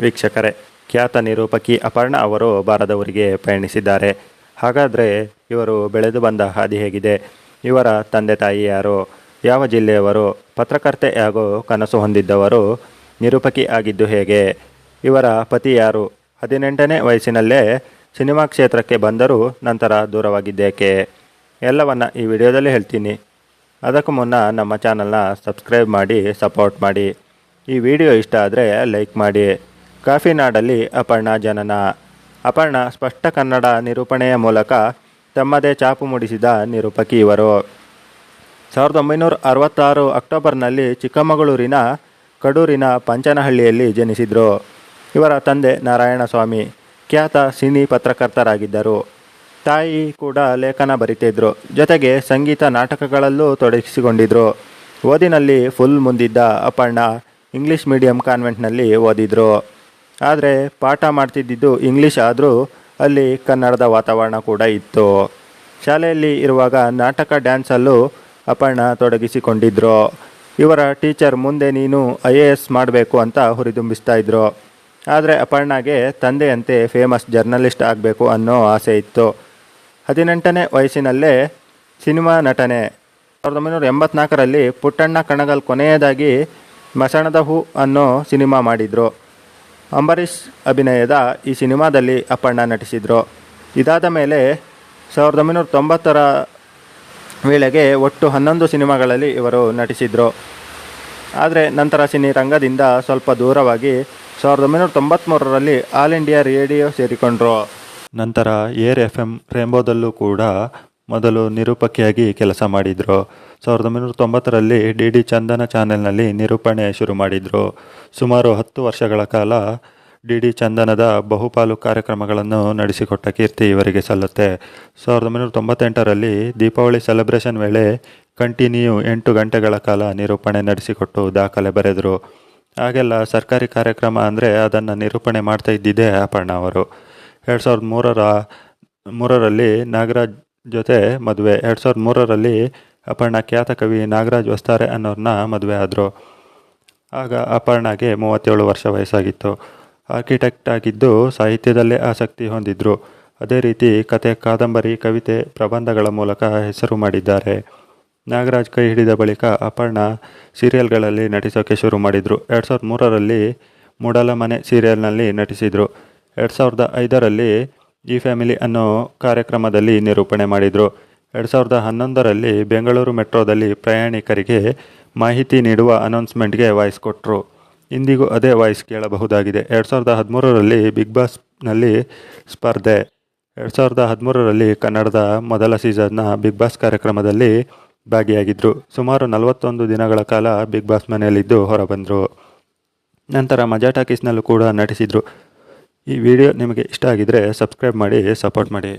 ವೀಕ್ಷಕರೇ, ಖ್ಯಾತ ನಿರೂಪಕಿ ಅಪರ್ಣ ಅವರು ಬಾರದವರಿಗೆ ಪಯಣಿಸಿದ್ದಾರೆ. ಹಾಗಾದರೆ ಇವರು ಬೆಳೆದು ಬಂದ ಹಾದಿ ಹೇಗಿದೆ? ಇವರ ತಂದೆ ತಾಯಿ ಯಾರು? ಯಾವ ಜಿಲ್ಲೆಯವರು? ಪತ್ರಕರ್ತೆ ಹಾಗೂ ಕನಸು ಹೊಂದಿದ್ದವರು ನಿರೂಪಕಿ ಆಗಿದ್ದು ಹೇಗೆ? ಇವರ ಪತಿ ಯಾರು? ಹದಿನೆಂಟನೇ ವಯಸ್ಸಿನಲ್ಲೇ ಸಿನಿಮಾ ಕ್ಷೇತ್ರಕ್ಕೆ ಬಂದರೂ ನಂತರ ದೂರವಾಗಿದ್ದೇಕೆ? ಎಲ್ಲವನ್ನ ಈ ವಿಡಿಯೋದಲ್ಲಿ ಹೇಳ್ತೀನಿ. ಅದಕ್ಕೂ ಮುನ್ನ ನಮ್ಮ ಚಾನಲ್ನ ಸಬ್ಸ್ಕ್ರೈಬ್ ಮಾಡಿ, ಸಪೋರ್ಟ್ ಮಾಡಿ. ಈ ವಿಡಿಯೋ ಇಷ್ಟ ಆದರೆ ಲೈಕ್ ಮಾಡಿ. ಕಾಫಿ ನಾಡಲ್ಲಿ ಅಪರ್ಣ ಜನನ. ಅಪರ್ಣ ಸ್ಪಷ್ಟ ಕನ್ನಡ ನಿರೂಪಣೆಯ ಮೂಲಕ ತಮ್ಮದೇ ಚಾಪು ಮೂಡಿಸಿದ ನಿರೂಪಕಿ ಇವರು. ಸಾವಿರದ ಒಂಬೈನೂರ ಅರವತ್ತಾರು ಅಕ್ಟೋಬರ್ನಲ್ಲಿ ಚಿಕ್ಕಮಗಳೂರಿನ ಕಡೂರಿನ ಪಂಚನಹಳ್ಳಿಯಲ್ಲಿ ಜನಿಸಿದರು. ಇವರ ತಂದೆ ನಾರಾಯಣಸ್ವಾಮಿ. ಖ್ಯಾತ ಸಿನಿ ಪತ್ರಕರ್ತರಾಗಿದ್ದರು. ತಾಯಿ ಕೂಡ ಲೇಖನ ಬರಿತಿದ್ರು. ಜೊತೆಗೆ ಸಂಗೀತ ನಾಟಕಗಳಲ್ಲೂ ತೊಡಗಿಸಿಕೊಂಡಿದ್ರು. ಓದಿನಲ್ಲಿ ಫುಲ್ ಮುಂದಿದ್ದ ಅಪರ್ಣ ಇಂಗ್ಲಿಷ್ ಮೀಡಿಯಂ ಕಾನ್ವೆಂಟ್ನಲ್ಲಿ ಓದಿದ್ರು. ಆದರೆ ಪಾಠ ಮಾಡ್ತಿದ್ದಿದ್ದು ಇಂಗ್ಲೀಷ್ ಆದರೂ ಅಲ್ಲಿ ಕನ್ನಡದ ವಾತಾವರಣ ಕೂಡ ಇತ್ತು. ಶಾಲೆಯಲ್ಲಿ ಇರುವಾಗ ನಾಟಕ ಡ್ಯಾನ್ಸಲ್ಲೂ ಅಪರ್ಣ ತೊಡಗಿಸಿಕೊಂಡಿದ್ರು. ಇವರ ಟೀಚರ್ ಮುಂದೆ ನೀನು ಐ ಎ ಎಸ್ ಮಾಡಬೇಕು ಅಂತ ಹುರಿದುಂಬಿಸ್ತಾ ಇದ್ರು. ಆದರೆ ಅಪರ್ಣಾಗೆ ತಂದೆಯಂತೆ ಫೇಮಸ್ ಜರ್ನಲಿಸ್ಟ್ ಆಗಬೇಕು ಅನ್ನೋ ಆಸೆ ಇತ್ತು. ಹದಿನೆಂಟನೇ ವಯಸ್ಸಿನಲ್ಲೇ ಸಿನಿಮಾ ನಟನೆ. ಸಾವಿರದ ಒಂಬೈನೂರ ಎಂಬತ್ನಾಲ್ಕರಲ್ಲಿ ಪುಟ್ಟಣ್ಣ ಕಣಗಲ್ ಕೊನೆಯದಾಗಿ ಮಸಣದ ಹೂ ಅನ್ನೋ ಸಿನಿಮಾ ಮಾಡಿದರು. ಅಂಬರೀಷ್ ಅಭಿನಯದ ಈ ಸಿನಿಮಾದಲ್ಲಿ ಅಪ್ಪಣ್ಣ ನಟಿಸಿದರು. ಇದಾದ ಮೇಲೆ ಸಾವಿರದ ಒಂಬೈನೂರ ತೊಂಬತ್ತರ ವೇಳೆಗೆ ಒಟ್ಟು ಹನ್ನೊಂದು ಸಿನಿಮಾಗಳಲ್ಲಿ ಇವರು ನಟಿಸಿದರು. ಆದರೆ ನಂತರ ಸಿನಿರಂಗದಿಂದ ಸ್ವಲ್ಪ ದೂರವಾಗಿ ಸಾವಿರದ ಒಂಬೈನೂರ ತೊಂಬತ್ತ್ಮೂರರಲ್ಲಿ ಆಲ್ ಇಂಡಿಯಾ ರೇಡಿಯೋ ಸೇರಿಕೊಂಡ್ರು. ನಂತರ ಏರ್ ಎಫ್ ಎಂ ರೇಂಬೋದಲ್ಲೂ ಕೂಡ ಮೊದಲು ನಿರೂಪಕಿಯಾಗಿ ಕೆಲಸ ಮಾಡಿದರು. ಸಾವಿರದ ಒಂಬೈನೂರ ತೊಂಬತ್ತರಲ್ಲಿ ಡಿ ಡಿ ಚಂದನ ಚಾನೆಲ್ನಲ್ಲಿ ನಿರೂಪಣೆ ಶುರು ಮಾಡಿದರು. ಸುಮಾರು ಹತ್ತು ವರ್ಷಗಳ ಕಾಲ ಡಿ ಡಿ ಚಂದನದ ಬಹುಪಾಲು ಕಾರ್ಯಕ್ರಮಗಳನ್ನು ನಡೆಸಿಕೊಟ್ಟ ಕೀರ್ತಿ ಇವರಿಗೆ ಸಲ್ಲುತ್ತೆ. ಸಾವಿರದ ಒಂಬೈನೂರ ತೊಂಬತ್ತೆಂಟರಲ್ಲಿ ದೀಪಾವಳಿ ಸೆಲೆಬ್ರೇಷನ್ ವೇಳೆ ಕಂಟಿನ್ಯೂ ಎಂಟು ಗಂಟೆಗಳ ಕಾಲ ನಿರೂಪಣೆ ನಡೆಸಿಕೊಟ್ಟು ದಾಖಲೆ ಬರೆದರು. ಆಗೆಲ್ಲ ಸರ್ಕಾರಿ ಕಾರ್ಯಕ್ರಮ ಅಂದರೆ ಅದನ್ನು ನಿರೂಪಣೆ ಮಾಡ್ತಾ ಇದ್ದಿದ್ದೇ ಅಪರ್ಣ ಅವರು. ಎರಡು ಸಾವಿರದ ಮೂರರ, ಮೂರರಲ್ಲಿ ನಾಗರಾಜ್ ಜೊತೆ ಮದುವೆ. ಎರಡು ಸಾವಿರದ ಮೂರರಲ್ಲಿ ಅಪರ್ಣ ಖ್ಯಾತ ಕವಿ ನಾಗರಾಜ್ ವಸ್ತಾರೆ ಅನ್ನೋರನ್ನ ಮದುವೆ ಆದರು. ಆಗ ಅಪರ್ಣಗೆ ಮೂವತ್ತೇಳು ವರ್ಷ ವಯಸ್ಸಾಗಿತ್ತು. ಆರ್ಕಿಟೆಕ್ಟ್ ಆಗಿದ್ದು ಸಾಹಿತ್ಯದಲ್ಲೇ ಆಸಕ್ತಿ ಹೊಂದಿದ್ರು. ಅದೇ ರೀತಿ ಕತೆ ಕಾದಂಬರಿ, ಕವಿತೆ, ಪ್ರಬಂಧಗಳ ಮೂಲಕ ಹೆಸರು ಮಾಡಿದ್ದಾರೆ. ನಾಗರಾಜ್ ಕೈ ಹಿಡಿದ ಬಳಿಕ ಅಪರ್ಣ ಸೀರಿಯಲ್ಗಳಲ್ಲಿ ನಟಿಸೋಕೆ ಶುರು ಮಾಡಿದರು. ಎರಡು ಸಾವಿರದ ಮೂರರಲ್ಲಿ ಮೂಡಲ ಮನೆ ಸೀರಿಯಲ್ನಲ್ಲಿ ನಟಿಸಿದರು. ಎರಡು ಸಾವಿರದ ಐದರಲ್ಲಿ ಈ ಫ್ಯಾಮಿಲಿ ಅನ್ನೋ ಕಾರ್ಯಕ್ರಮದಲ್ಲಿ ನಿರೂಪಣೆ ಮಾಡಿದರು. ಎರಡು ಸಾವಿರದ ಹನ್ನೊಂದರಲ್ಲಿ ಬೆಂಗಳೂರು ಮೆಟ್ರೋದಲ್ಲಿ ಪ್ರಯಾಣಿಕರಿಗೆ ಮಾಹಿತಿ ನೀಡುವ ಅನೌನ್ಸ್ಮೆಂಟ್ಗೆ ವಾಯ್ಸ್ ಕೊಟ್ಟರು ಇಂದಿಗೂ ಅದೇ ವಾಯ್ಸ್ ಕೇಳಬಹುದಾಗಿದೆ. ಎರಡು ಸಾವಿರದ ಹದಿಮೂರರಲ್ಲಿ ಬಿಗ್ ಬಾಸ್ನಲ್ಲಿ ಸ್ಪರ್ಧೆ. ಎರಡು ಸಾವಿರದ ಹದಿಮೂರರಲ್ಲಿ ಕನ್ನಡದ ಮೊದಲ ಸೀಸನ್ನ ಬಿಗ್ ಬಾಸ್ ಕಾರ್ಯಕ್ರಮದಲ್ಲಿ ಭಾಗಿಯಾಗಿದ್ದರು ಸುಮಾರು ನಲವತ್ತೊಂದು ದಿನಗಳ ಕಾಲ ಬಿಗ್ ಬಾಸ್ ಮನೆಯಲ್ಲಿದ್ದು ಹೊರಬಂದರು. ನಂತರ ಮಜಾ ಟಾಕೀಸ್ನಲ್ಲೂ ಕೂಡ ನಟಿಸಿದರು. ಈ ವಿಡಿಯೋ ನಿಮಗೆ ಇಷ್ಟ ಆಗಿದ್ದರೆ ಸಬ್ಸ್ಕ್ರೈಬ್ ಮಾಡಿ ಸಪೋರ್ಟ್ ಮಾಡಿ.